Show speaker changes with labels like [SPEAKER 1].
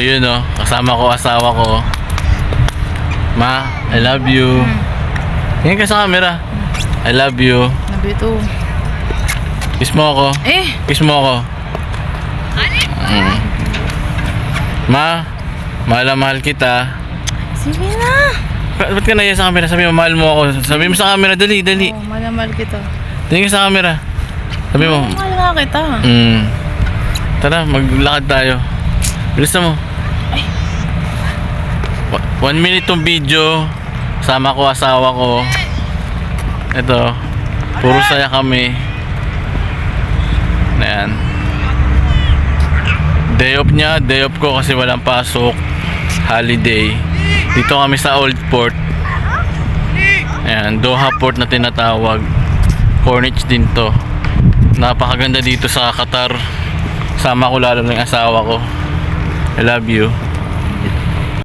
[SPEAKER 1] ayun oh, kasama ko asawa ko. Ma, I love you. Tingin ka sa camera. I love you.
[SPEAKER 2] Nabito.
[SPEAKER 1] Kiss mo ako.
[SPEAKER 2] Eh!
[SPEAKER 1] Kiss mo ako. Mm. Ma, mahal na mahal kita.
[SPEAKER 2] Sige na!
[SPEAKER 1] Ba- Ba't ka naiya sa camera? Sabi mo, mahal mo ako. Sabi mo sa camera, dali, dali.
[SPEAKER 2] Oh, malamal kita.
[SPEAKER 1] Tingin ka sa camera. Sabi mo,
[SPEAKER 2] Mahal nga kita.
[SPEAKER 1] mm, tara, maglakad tayo. Bilisan mo. Wa- One minute tong video. Sama ko asawa ko. Ito. Puro saya kami. Ayan. Day off niya, day off ko kasi walang pasok. Holiday. Dito kami sa Old Port. Ayan, Doha Port na tinatawag. Corniche din to. Napakaganda dito sa Qatar. Sama ko lalo ng asawa ko. I love you.